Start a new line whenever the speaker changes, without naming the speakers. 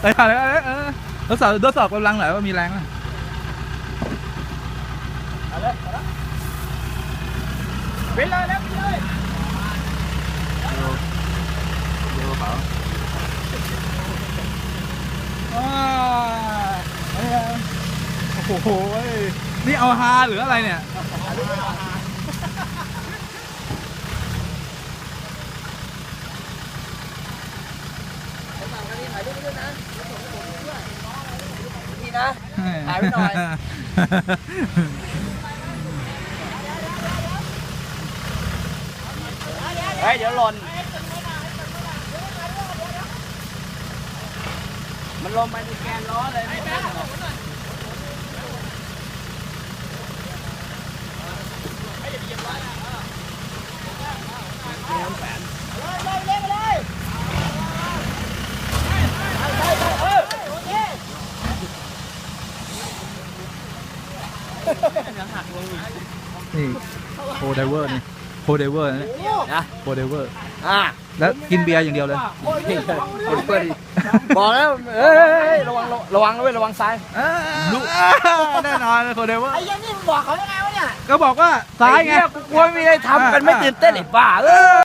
ไปก่อนเลยเออทดสอบทดสอบกำลังหน่อยว่ามีแรงไหม
ไปเลยแล้วไปเลย
ดูกระเปล่าโอ้โห นี่เอาฮาหรืออะไรเนี่ย
นี่นะถ่ายไว้หน่อยเฮ้ยเดี๋ยวหล่นมันลงไปในแกนล้อเลยไม่เป็น
นี่โคไดเวอร์นี่โคไดเวอร์นี่
นะ
โคไดเวอร์
อ่า
แล้วกินเบียร์อย่างเดียวเลย
คนเพื่อนดิบอกแล้วเอ้ยระวังระวังด้วยระวังซ้าย
รู้แน่นอนโคไดเวอร์
ไอ้ยันนี่มึงบอกเขายังไงวะเนี่ย
ก็บอกว่าซ้ายไง
อ้เหี้กูกลัวไม่ได้ทำกันไม่ตื่นเต้นไอ้บ้าเออ